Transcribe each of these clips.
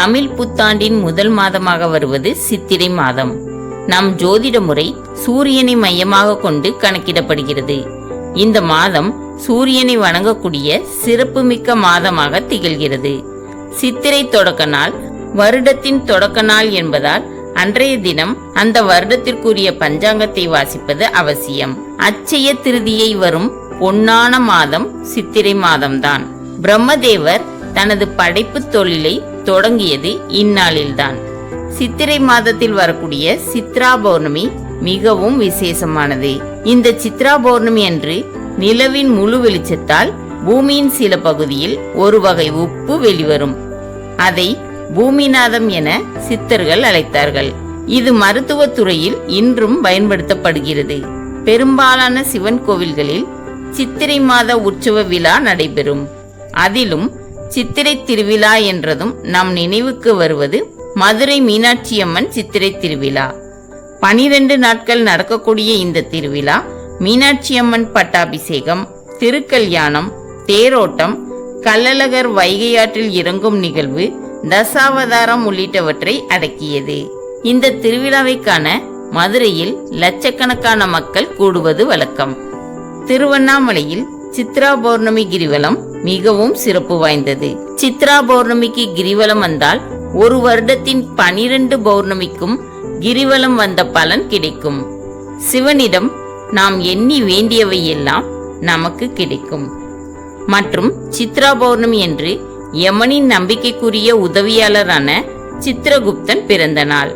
தமிழ் புத்தாண்டின் முதல் மாதமாக வருவது சித்திரை மாதம். நம் ஜோதிட முறை சூரியனை மையமாக கொண்டு கணக்கிடப்படுகிறது. இந்த மாதம் சூரியனை வணங்கக்கூடிய சிறப்புமிக்க மாதமாக திகழ்கிறது. சித்திரை தொடக்க நாள் வருடத்தின் தொடக்க நாள் என்பதால் அன்றைய தினம் அந்த வருடத்திற்குரிய பஞ்சாங்கத்தை வாசிப்பது அவசியம். அச்சய திருதியை வரும் பொன்னான மாதம் சித்திரை மாதம்தான். பிரம்மதேவர் தனது படைப்பு தொழிலை தொடங்கியது இந்நாளில்தான். சித்திரை மாதத்தில் வரக்கூடிய சித்ரா பௌர்ணமி மிகவும் விசேஷமானது. இந்த சித்ரா பௌர்ணமி அன்று நிலவின் முழு வெளிச்சத்தால் பூமியின் சில பகுதியில் ஒரு வகை உப்பு வெளிவரும். அதை பூமிநாதம் என சித்தர்கள் அழைத்தார்கள். இது மருத்துவ துறையில் இன்றும் பயன்படுத்தப்படுகிறது. பெரும்பாலான சிவன் கோவில்களில் சித்திரை மாத உற்சவ விழா நடைபெறும். அதிலும் சித்திரை திருவிழா என்றதும் நம் நினைவுக்கு வருவது மதுரை மீனாட்சியம்மன் சித்திரை திருவிழா. பனிரெண்டு நாட்கள் நடக்கக்கூடிய இந்த திருவிழா மீனாட்சியம்மன் பட்டாபிஷேகம் திருக்கல்யாணம் தேரோட்டம் கள்ளழகர் வைகையாற்றில் இறங்கும் நிகழ்வு தசாவதாரம் உள்ளிட்டவற்றை அடக்கியது. இந்த திருவிழாவை காண மதுரையில் லட்சக்கணக்கான மக்கள் கூடுவது வழக்கம். திருவண்ணாமலையில் சித்ரா பௌர்ணமி கிரிவலம் மிகவும் சிறப்பு வாய்ந்தது. சித்ரா பௌர்ணமிக்கு கிரிவலம் வந்தால் ஒரு வருடத்தின் பனிரெண்டு பௌர்ணமிக்கும் கிரிவலம் வந்த பலன் கிடைக்கும். சிவனிடம் நாம் எண்ணி வேண்டியவை எல்லாம் நமக்கு கிடைக்கும். மற்றும் சித்ரா பௌர்ணமி என்று யமனின் நம்பிக்கைக்குரிய உதவியாளரான சித்திரகுப்தன் பிறந்த நாள்.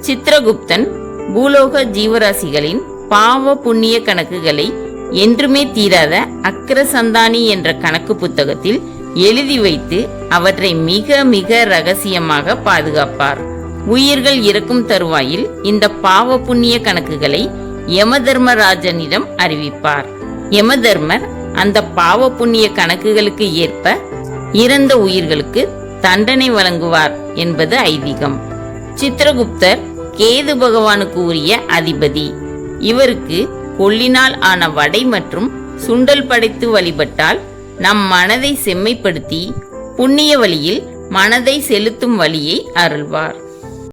சித்திரகுப்தன் பூலோக ஜீவராசிகளின் பாவ புண்ணிய கணக்குகளை என்றுமே தீராத அக்ர சந்தானி என்ற கணக்கு புத்தகத்தில் எழுதி வைத்து அவற்றை மிக மிக ரகசியமாக பாதுகாப்பார். உயிர்கள் இறக்கும் தருவாயில் இந்த பாவ புண்ணிய கணக்குகளை யமதர்மராஜனிடம் அறிவிப்பார். யமதர்மர் அந்த பாவ புண்ணிய கணக்குகளுக்கு ஏற்ப இறந்த உயிர்களுக்கு தண்டனை வழங்குவார் என்பது ஐதீகம். சித்திரகுப்தர் கேது பகவானுக்கு உரிய அதிபதி. இவருக்கு கொள்ளினால் ஆன வடை மற்றும் சுண்டல் படைத்து வழிபட்டால் நம் மனதை செம்மைப்படுத்தி புண்ணிய வழியில் மனதை செலுத்தும் வழியை அருள்வார்.